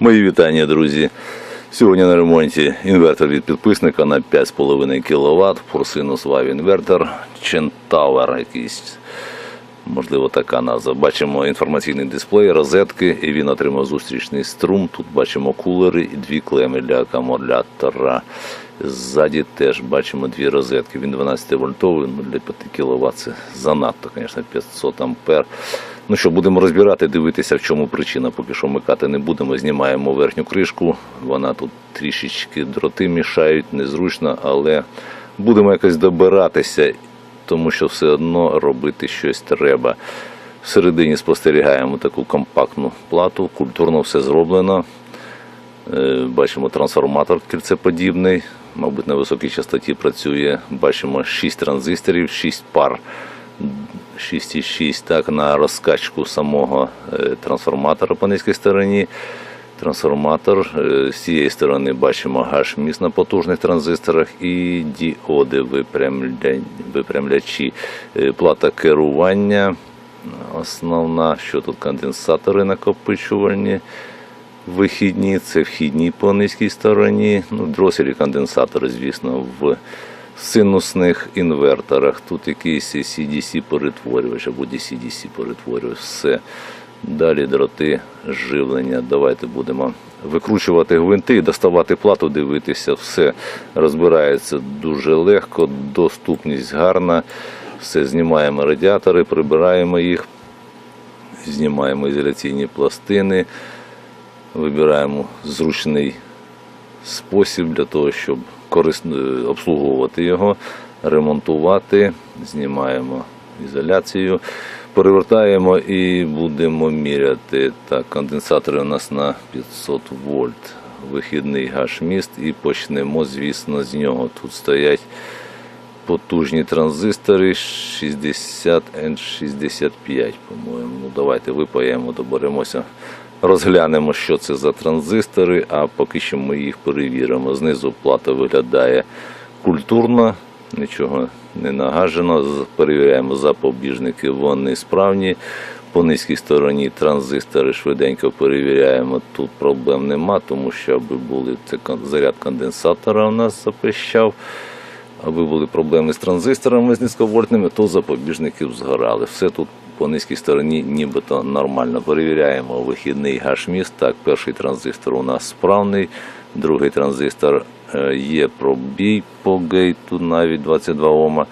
Мої вітання, друзі. Сьогодні на ремонті інвертор від підписника на 5,5 кВт, Форсинус Вав інвертор, Centaur якийсь, можливо, така назва. Бачимо інформаційний дисплей, розетки, і він отримав зустрічний струм. Тут бачимо кулери і дві клеми для акумулятора. Ззаді теж бачимо дві розетки. Він 12 вольтовий, ну для 5 кВт це занадто, звісно, 500 ампер. Ну що, будемо розбирати, дивитися, в чому причина. Поки що вмикати не будемо. Знімаємо верхню кришку. Вона тут трішечки дроти мішають, незручно, але будемо якось добиратися, тому що все одно робити щось треба. Всередині спостерігаємо таку компактну плату, культурно все зроблено. Е, Бачимо трансформатор кільцеподібний, мабуть, на високій частоті працює. Бачимо 6 транзисторів, 6 пар 6,6 так, на розкачку самого е, трансформатора по низькій стороні. Трансформатор е, з цієї сторони бачимо гаш-міст на потужних транзисторах і діоди випрямля- випрямлячі. Е, Плата керування основна, що тут конденсатори накопичувальні. Вихідні, це вхідні по низькій стороні. Ну, дроселі конденсатори, звісно, в синусних інверторах. Тут якийсь CDC перетворювач або DC-DC перетворювач. Все. Далі дроти живлення. Давайте будемо викручувати гвинти доставати плату, дивитися. Все розбирається дуже легко, доступність гарна. Все знімаємо радіатори, прибираємо їх, знімаємо ізоляційні пластини. Вибираємо зручний спосіб для того, щоб обслуговувати його, ремонтувати, знімаємо ізоляцію, перевертаємо і будемо міряти. Так, конденсатори у нас на 500 вольт. Вихідний гаш-міст і почнемо, звісно, з нього. Тут стоять потужні транзистори 60 N65, по-моєму. Ну, давайте випаємо, доберемося. Розглянемо, що це за транзистори, а поки що ми їх перевіримо. Знизу плата виглядає культурно, нічого не нагажено. Перевіряємо запобіжники, вони справні. По низькій стороні транзистори швиденько перевіряємо. Тут проблем нема, тому що аби були це заряд конденсатора у нас запищав. Аби були проблеми з транзисторами з низьковольтними, то запобіжників згорали. Все тут по низькій стороні нібито нормально. Перевіряємо вихідний гаш-міст. Так, перший транзистор у нас справний, другий транзистор е, є пробій по гейту, навіть 22 Ома.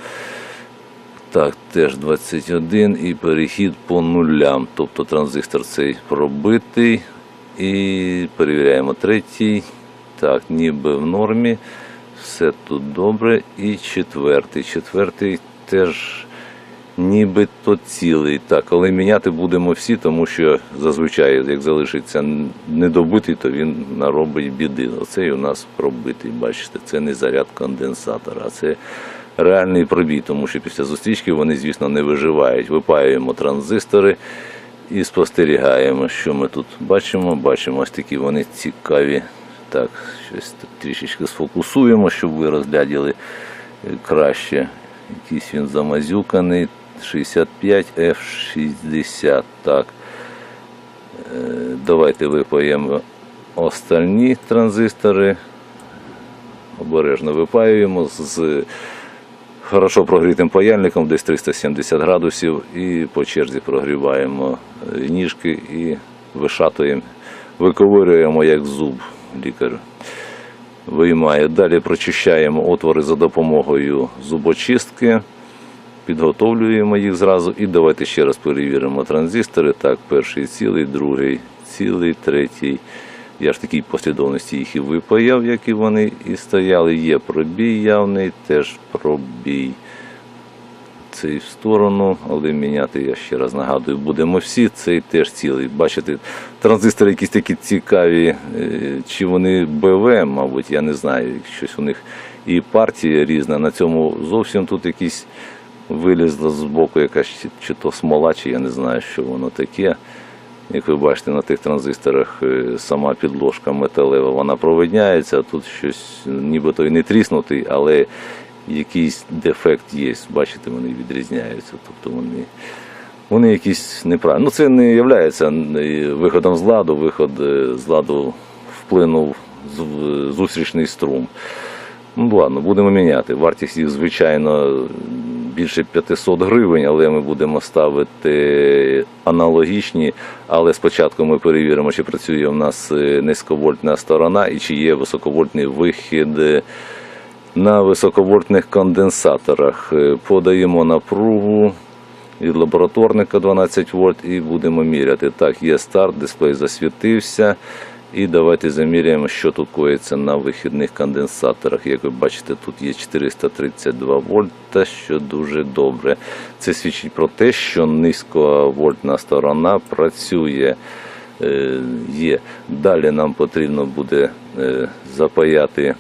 Так, теж 21 і перехід по нулям. Тобто транзистор цей пробитий. І перевіряємо третій. Так, ніби в нормі. Все тут добре. І четвертий. Четвертий теж нібито цілий. Так, але міняти будемо всі, тому що зазвичай, як залишиться недобитий, то він наробить біди. Оцей у нас пробитий. Бачите, це не заряд конденсатора, а це реальний пробій, тому що після зустрічки вони, звісно, не виживають. Випаюємо транзистори і спостерігаємо, що ми тут бачимо. Бачимо ось такі вони цікаві. Так, щось трішечки сфокусуємо, щоб ви розгляділи е, краще. Якийсь він замазюканий. 65 F60. Так. Е, Давайте випаємо остальні транзистори. Обережно випаюємо з хорошо прогрітим паяльником, десь 370 градусів, і по черзі прогріваємо е, ніжки і вишатуємо, виковирюємо як зуб лікар. Виймає. Далі прочищаємо отвори за допомогою зубочистки, підготовлюємо їх зразу і давайте ще раз перевіримо транзистори. Так, перший цілий, другий цілий, третій. Я ж такій послідовності їх і випаяв, як і вони і стояли. Є пробій явний, теж пробій цей в сторону, але міняти, я ще раз нагадую, будемо всі. Цей теж цілий. Бачите, транзистори якісь такі цікаві, е, чи вони БВ, мабуть, я не знаю. Щось у них і партія різна. На цьому зовсім тут якісь вилізла з боку якась чи, чи то смола, чи я не знаю, що воно таке. Як ви бачите, на тих транзисторах е, сама підложка металева, вона провидняється, а тут щось нібито і не тріснутий, але якийсь дефект є. Бачите, вони відрізняються. Тобто вони вони якісь неправильні. Ну, це не є виходом з ладу. Виход е, з ладу вплинув зустрічний струм. Ну, ладно, будемо міняти. Вартість їх, звичайно, більше 500 гривень, але ми будемо ставити аналогічні. Але спочатку ми перевіримо, чи працює у нас е, низьковольтна сторона і чи є високовольтний вихід е, на високовольтних конденсаторах. Е, Подаємо напругу від лабораторника 12 вольт і будемо міряти. Так, є старт, дисплей засвітився. І давайте заміряємо, що тут коїться на вихідних конденсаторах. Як ви бачите, тут є 432 вольта, що дуже добре. Це свідчить про те, що низьковольтна сторона працює. Е, Є. Далі нам потрібно буде е, запаяти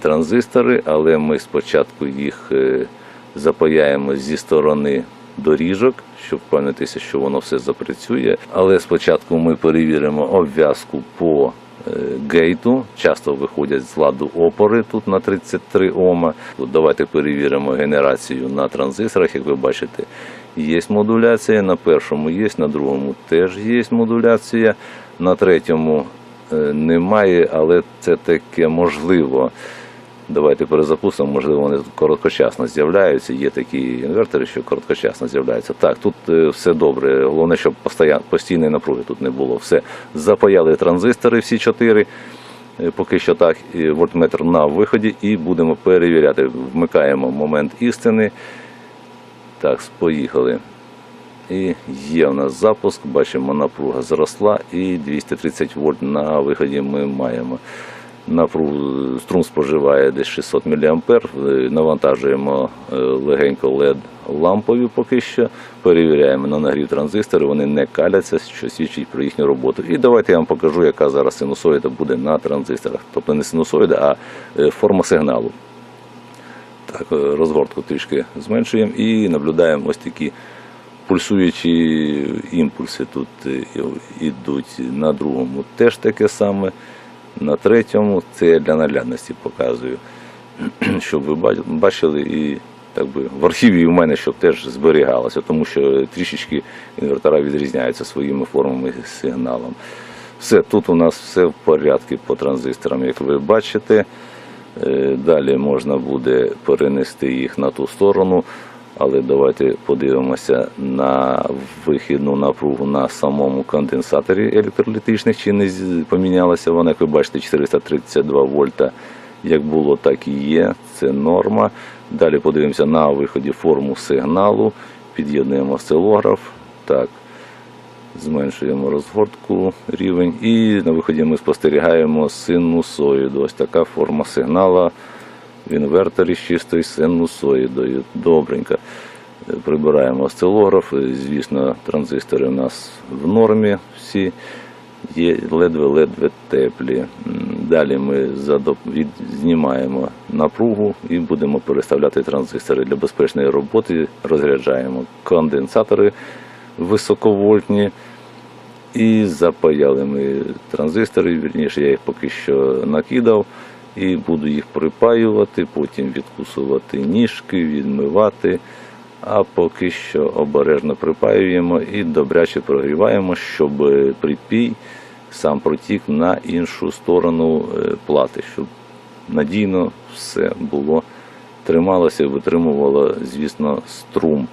транзистори, але ми спочатку їх е, запаяємо зі сторони доріжок, щоб впевнитися, що воно все запрацює. Але спочатку ми перевіримо обв'язку по е, гейту. Часто виходять з ладу опори тут на 33 Ома. Давайте перевіримо генерацію на транзисторах. Як ви бачите, є модуляція. На першому є, на другому теж є модуляція. На третьому е, немає, але це таке можливо. Давайте перезапустимо, можливо, вони короткочасно з'являються. Є такі інвертори, що короткочасно з'являються. Так, тут е, все добре. Головне, щоб постійної напруги тут не було. Все. Запаяли транзистори всі чотири. Е, Поки що так, вольтметр на виході, і будемо перевіряти. Вмикаємо момент істини. Так, поїхали. І є у нас запуск, бачимо, напруга зросла і 230 вольт на виході ми маємо. Напругу струм споживає десь 600 мА. Навантажуємо е, легенько LED лампою поки що. Перевіряємо на нагрів транзистори, вони не каляться, що свідчить про їхню роботу. І давайте я вам покажу, яка зараз синусоїда буде на транзисторах. Тобто не синусоїда, а е, форма сигналу. Так, е, розгортку трішки зменшуємо і наблюдаємо ось такі пульсуючі імпульси тут е, ідуть. На другому теж таке саме. На третьому це я для наглядності показую, щоб ви бачили і так би, в архіві у мене щоб теж зберігалося, тому що трішечки інвертора відрізняються своїми формами сигналом. Все, тут у нас все в порядку по транзисторам, як ви бачите. Е, Далі можна буде перенести їх на ту сторону, але давайте подивимося на вихідну напругу на самому конденсаторі електролітичних, чи не помінялася вона, як ви бачите, 432 вольта. Як було, так і є. Це норма. Далі подивимося на виході форму сигналу. Під'єднуємо осцилограф. Так, зменшуємо розгортку рівень. І на виході ми спостерігаємо синусоїду. Ось така форма сигнала в інверторі з чистою синусоїдою. Добренько. Прибираємо осцилограф. Звісно, транзистори у нас в нормі всі. Є ледве-ледве теплі. Далі ми знімаємо напругу і будемо переставляти транзистори для безпечної роботи. Розряджаємо конденсатори високовольтні. І запаяли ми транзистори, вірніше, я їх поки що накидав і буду їх припаювати, потім відкусувати ніжки, відмивати. А поки що обережно припаюємо і добряче прогріваємо, щоб припій сам протік на іншу сторону е, плати, щоб надійно все було трималося, витримувало, звісно, струм.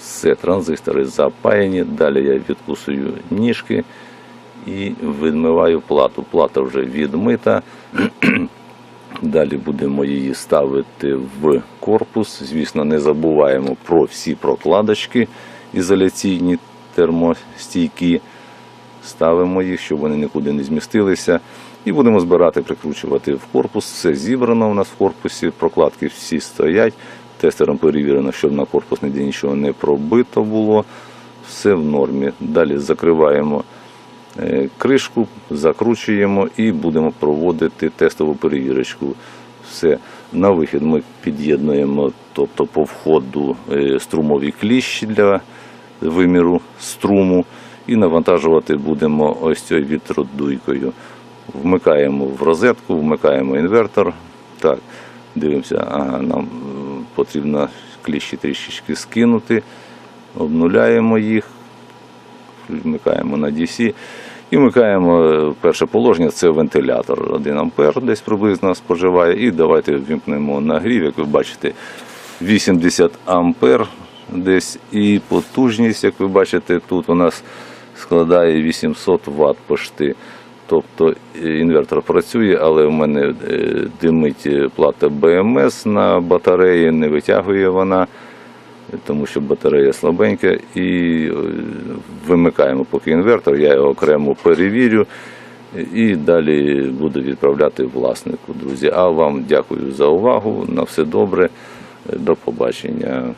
Все, транзистори запаяні. Далі я відкусую ніжки і відмиваю плату. Плата вже відмита. Далі будемо її ставити в корпус. Звісно, не забуваємо про всі прокладочки ізоляційні термостійкі. Ставимо їх, щоб вони нікуди не змістилися. І будемо збирати, прикручувати в корпус. Все зібрано у нас в корпусі. Прокладки всі стоять. Тестером перевірено, щоб на корпус ніде нічого не пробито було. Все в нормі. Далі закриваємо кришку, закручуємо і будемо проводити тестову перевірочку. Все. На вихід ми під'єднуємо, тобто по входу е, струмові кліщі для виміру струму і навантажувати будемо ось цією вітродуйкою. Вмикаємо в розетку, вмикаємо інвертор. Так, дивимося, ага, нам е, потрібно кліщі трішечки скинути. Обнуляємо їх, вмикаємо на DC і вмикаємо е, перше положення, це вентилятор. 1 ампер десь приблизно споживає. І давайте вімкнемо нагрів, як ви бачите, 80 ампер десь і потужність, як ви бачите, тут у нас складає 800 Вт пошти. Тобто е, інвертор працює, але в мене е, димить плата БМС на батареї, не витягує вона, тому що батарея слабенька. І е, вимикаємо поки інвертор, я його окремо перевірю і далі буду відправляти власнику, друзі. А вам дякую за увагу. На все добре. До побачення.